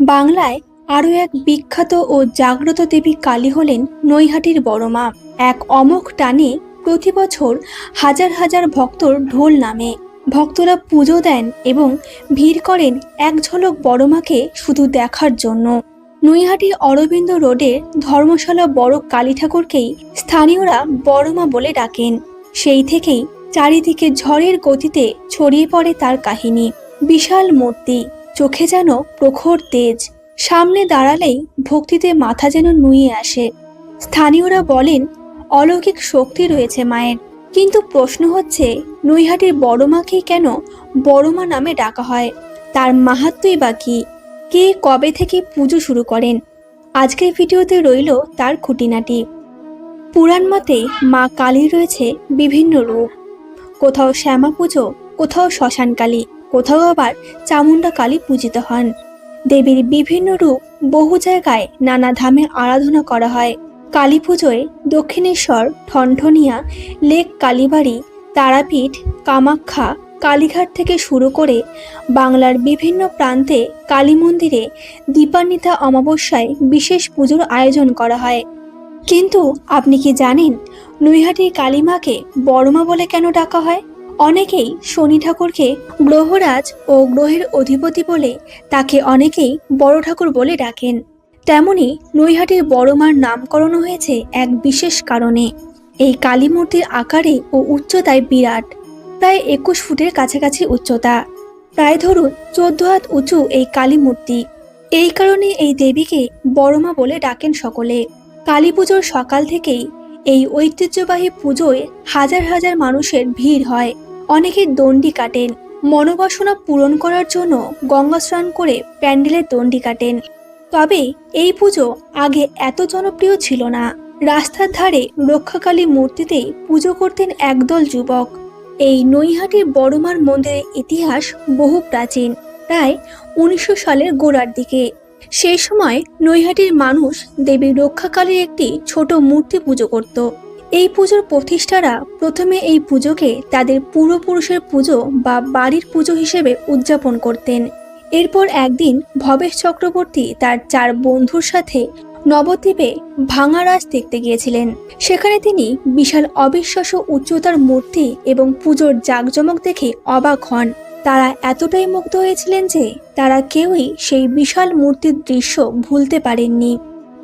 বাংলায় আরও এক বিখ্যাত ও জাগ্রত দেবী কালী হলেন নৈহাটির বড়মা এক অমোঘ টানে প্রতি বছর হাজার হাজার ভক্তর ঢোল নামে। ভক্তরা পুজো দেন এবং ভিড় করেন এক ঝলক বড়মাকে শুধু দেখার জন্য। নৈহাটির অরবিন্দ রোডের ধর্মশালা বড় কালী ঠাকুরকেই স্থানীয়রা বড়মা বলে ডাকেন। সেই থেকেই চারিদিকে ঝড়ের গতিতে ছড়িয়ে পড়ে তার কাহিনী। বিশাল মূর্তি। চোখে যেন প্রখর তেজ, সামনে দাঁড়ালেই ভক্তিতে মাথা যেন নুয়ে আসে। স্থানীয়রা বলেন, অলৌকিক শক্তি রয়েছে মায়ের, কিন্তু প্রশ্ন হচ্ছে, নৈহাটির বড়মাকেই কেন বড়মা নামে ডাকা হয়? তার মাহাত্মই বা কি? কে কবে থেকে পুজো শুরু করেন? আজকের ভিডিওতে রইল তার খুঁটিনাটি। পুরাণ মতে মা কালীর রয়েছে বিভিন্ন রূপ। কোথাও শ্যামা পুজো, কোথাও শ্মশান কালী কোথাও আবার চামুণ্ডা কালী পূজিত হন। দেবীর বিভিন্ন রূপ বহু জায়গায় নানা ধামে আরাধনা করা হয়। কালী পুজোয় দক্ষিণেশ্বর, ঠনঠনিয়া, লেক কালীবাড়ি, তারাপীঠ, কামাখ্যা, কালীঘাট থেকে শুরু করে বাংলার বিভিন্ন প্রান্তে কালী মন্দিরে দীপান্বিতা অমাবস্যায় বিশেষ পুজোর আয়োজন করা হয়। কিন্তু আপনি কি জানেন নৈহাটির কালীমাকে বড়মা বলে কেন ডাকা হয়? অনেকেই শনি ঠাকুরকে গ্রহরাজ ও গ্রহের অধিপতি বলে তাকে অনেকেই বড় ঠাকুর বলে ডাকেন। তেমনি নৈহাটির বড়মার নামকরণ হয়েছে এক বিশেষ কারণে। এই কালী মূর্তির আকারে ও উচ্চতায় বিরাট, প্রায় একুশ ফুটের কাছাকাছি উচ্চতা। প্রায় ধরুন চোদ্দ হাত উঁচু এই কালী মূর্তি। এই কারণে এই দেবীকে বড়মা বলে ডাকেন সকলে। কালী পুজোর সকাল থেকেই এই ঐতিহ্যবাহী পুজোয় হাজার হাজার মানুষের ভিড় হয়। অনেকে দণ্ডি কাটেন। মনোবাসনা পূরণ করার জন্য গঙ্গা স্নান করে প্যান্ডেলের দণ্ডি কাটেন। তবে এই পুজো আগে এত জনপ্রিয় ছিল না। রাস্তার ধারে রক্ষাকালী মূর্তিতেই পুজো করতেন একদল যুবক। এই নৈহাটির বড়মার মন্দিরের ইতিহাস বহু প্রাচীন, প্রায় উনিশশো সালের গোড়ার দিকে। সেই সময় নৈহাটির মানুষ দেবী রক্ষাকালীর একটি ছোট মূর্তি পুজো করত। এই পুজোর প্রতিষ্ঠারা প্রথমে এই পুজোকে তাদের পূর্বপুরুষের পুজো বা বাড়ির পুজো হিসেবে উদযাপন করতেন। এরপর একদিন ভবেশ চক্রবর্তী তার চার বন্ধুর সাথে নবদ্বীপে ভাঙা রাজ দেখতে গিয়েছিলেন। সেখানে তিনি বিশাল অবিশ্বাস্য উচ্চতার মূর্তি এবং পুজোর জাঁকজমক দেখে অবাক হন। তারা এতটাই মুগ্ধ হয়েছিলেন যে তারা কেউই সেই বিশাল মূর্তির দৃশ্য ভুলতে পারেননি।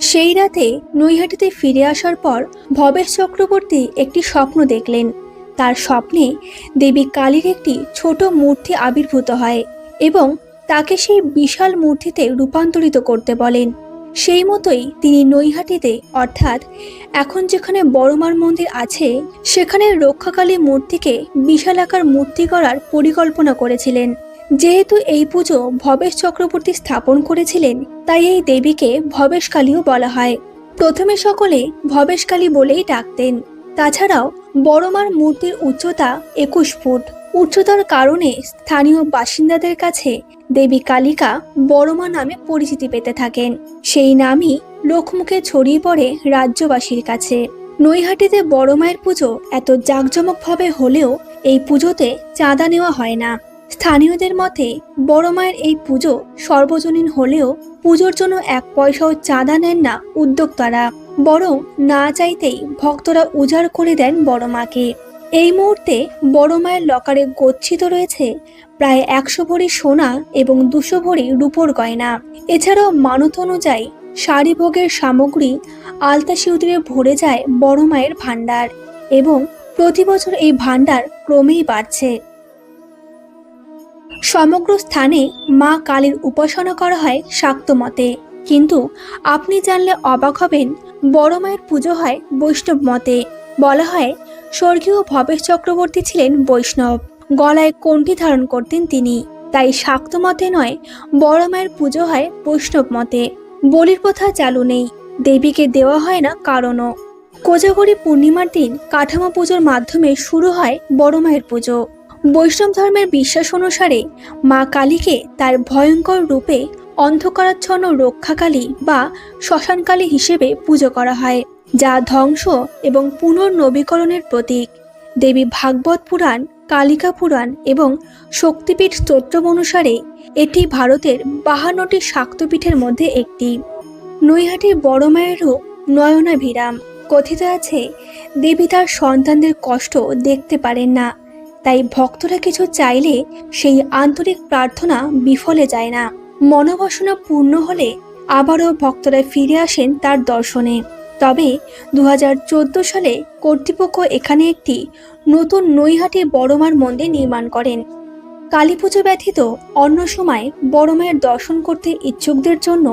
সেই রাতে নৈহাটিতে ফিরে আসার পর ভবেশ চক্রবর্তী একটি স্বপ্ন দেখলেন। তার স্বপ্নে দেবী কালীর একটি ছোট মূর্তি আবির্ভূত হয় এবং তাকে সেই বিশাল মূর্তিতে রূপান্তরিত করতে বলেন। সেই মতোই তিনি নৈহাটিতে, অর্থাৎ এখন যেখানে বড়মার মন্দির আছে, সেখানে রক্ষাকালী মূর্তিকে বিশালাকার মূর্তি করার পরিকল্পনা করেছিলেন। যেহেতু এই পুজো ভবেশ চক্রবর্তী স্থাপন করেছিলেন, তাই এই দেবীকে ভবেশকালীও বলা হয়। প্রথমে সকলে ভবেশকালী বলেই ডাকতেন। তাছাড়াও বড়মার মূর্তির উচ্চতা একুশ ফুট। উচ্চতার কারণে স্থানীয় বাসিন্দাদের কাছে দেবী কালিকা বড়মা নামে পরিচিতি পেতে থাকেন। সেই নামই লোকমুখে ছড়িয়ে পড়ে রাজ্যবাসীর কাছে। নৈহাটিতে বড় মায়ের পুজো এত জাঁকজমকভাবে হলেও এই পুজোতে চাঁদা নেওয়া হয় না। স্থানীয়দের মতে, বড় মায়ের এই পুজো সর্বজনীন হলেও পুজোর জন্য এক পয়সাও চাঁদা নেন না উদ্যোক্তারা। বরং না চাইতেই ভক্তরা উজাড় করে দেন বড় মাকে। এই মুহূর্তে বড় মায়ের লকারে গচ্ছিত রয়েছে প্রায় একশো ভরি সোনা এবং দুশো ভরি রূপোর গয়না। এছাড়াও মানত অনুযায়ী শাড়ি ভোগের সামগ্রী আলতা সিঁদুরে ভরে যায় বড় মায়ের ভাণ্ডার এবং প্রতি বছর এই ভাণ্ডার ক্রমেই বাড়ছে। সমগ্র স্থানে মা কালীর উপাসনা করা হয় শাক্ত মতে। কিন্তু আপনি জানলে অবাক হবেন, বড় মায়ের পুজো হয় বৈষ্ণব মতে। বলা হয়, স্বর্গীয় ভবেশ চক্রবর্তী ছিলেন বৈষ্ণব। গলায় কণ্ঠি ধারণ করতেন তিনি। তাই শাক্ত মতে নয়, বড় মায়ের পুজো হয় বৈষ্ণব মতে। বলির প্রথা চালু নেই, দেবীকে দেওয়া হয় না কারণও। কোজাগরি পূর্ণিমার দিন কাঠামো পুজোর মাধ্যমে শুরু হয় বড় মায়ের পুজো। বৈষ্ণব ধর্মের বিশ্বাস অনুসারে মা কালীকে তার ভয়ঙ্কর রূপে অন্ধকারাচ্ছন্ন রক্ষাকালী বা শ্মশানকালী হিসেবে পুজো করা হয়, যা ধ্বংস এবং পুনর্নবীকরণের প্রতীক। দেবী ভাগবত পুরাণ, কালিকা পুরাণ এবং শক্তিপীঠ স্তোত্র অনুসারে এটি ভারতের বাহান্নটি শাক্তপীঠের মধ্যে একটি। নৈহাটির বড় মায়ের রূপ নয়নাভিরাম। কথিত আছে, দেবী তার সন্তানদের কষ্ট দেখতে পারেন না। তাই ভক্তরা কিছু চাইলে সেই আন্তরিক প্রার্থনা বিফলে যায় না। মনোবাসনা পূর্ণ হলে আবারও ভক্তরা ফিরে আসেন তার দর্শনে। তবে দু হাজার চোদ্দ সালে কর্তৃপক্ষ এখানে একটি নতুন নৈহাটি বড়মার মন্দির নির্মাণ করেন। কালী পুজো অন্য সময় বড় মায়ের দর্শন করতে ইচ্ছুকদের জন্য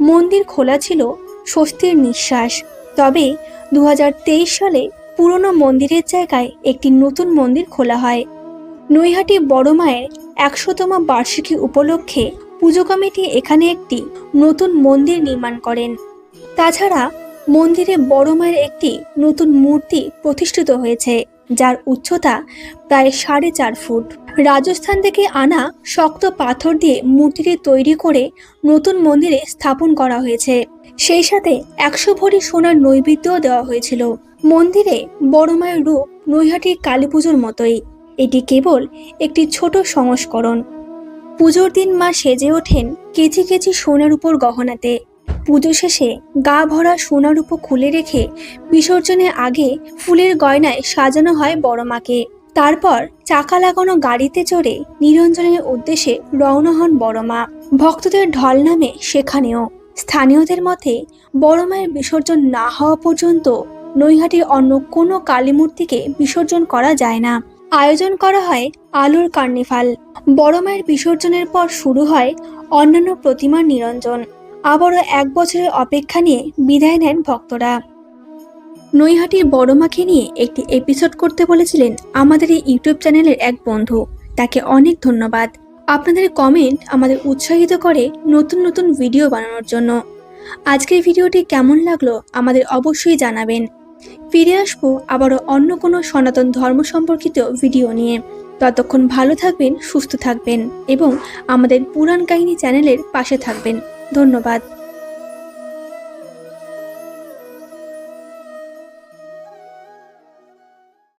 মন্দির খোলা ছিল স্বস্তির নিঃশ্বাস। তবে দু হাজার তেইশ সালে পুরনো মন্দিরের জায়গায় একটি নতুন মন্দির খোলা হয়। নৈহাটি বড় মায়ের একশোতম বার্ষিকী উপলক্ষে পুজো কমিটি এখানে একটি নতুন মন্দির নির্মাণ করেন। তাছাড়া মন্দিরে বড় মায়ের একটি নতুন মূর্তি প্রতিষ্ঠিত হয়েছে। যার উচ্চতা প্রায় সাড়ে চার ফুট। রাজস্থান থেকে আনা শক্ত পাথর দিয়ে মূর্তিটি তৈরি করে নতুন মন্দিরে স্থাপন করা হয়েছে। সেই সাথে একশো ভরি সোনার নৈবেদ্যও দেওয়া হয়েছিল। মন্দিরে বড় মায়ের রূপ নৈহাটির কালী পুজোর মতোই। এটি কেবল একটি ছোট সংস্করণ। পুজোর দিন মা সেজে ওঠেন কেজি কেজি সোনার উপর গহনাতে। পুজো শেষে গা ভরা সোনার উপর খুলে রেখে বিসর্জনের আগে ফুলের গয়নায় সাজানো হয় বড় মাকে। তারপর চাকা লাগানো গাড়িতে চড়ে নিরঞ্জনের উদ্দেশ্যে রওনা হন বড় মা। ভক্তদের ঢল নামে সেখানেও। স্থানীয়দের মতে, বড় মায়ের বিসর্জন না হওয়া পর্যন্ত নৈহাটির অন্য কোনো কালী মূর্তিকে বিসর্জন করা যায় না। আয়োজন করা হয় আলোর কার্নিভাল। বড় মায়ের বিসর্জনের পর শুরু হয় অন্যান্য প্রতিমার নিরঞ্জন। আবারও এক বছরের অপেক্ষা নিয়ে বিদায় নেন ভক্তরা। নৈহাটির বড় মাকে নিয়ে একটি এপিসোড করতে বলেছিলেন আমাদের এই ইউটিউব চ্যানেলের এক বন্ধু। তাকে অনেক ধন্যবাদ। আপনাদের কমেন্ট আমাদের উৎসাহিত করে নতুন নতুন ভিডিও বানানোর জন্য। আজকের ভিডিওটি কেমন লাগল আমাদের অবশ্যই জানাবেন। ফিরে আসব আবারও অন্য কোনো সনাতন ধর্ম সম্পর্কিত ভিডিও নিয়ে। ততক্ষণ ভালো থাকবেন, সুস্থ থাকবেন এবং আমাদের পুরাণ কাহিনী চ্যানেলের পাশে থাকবেন। ধন্যবাদ।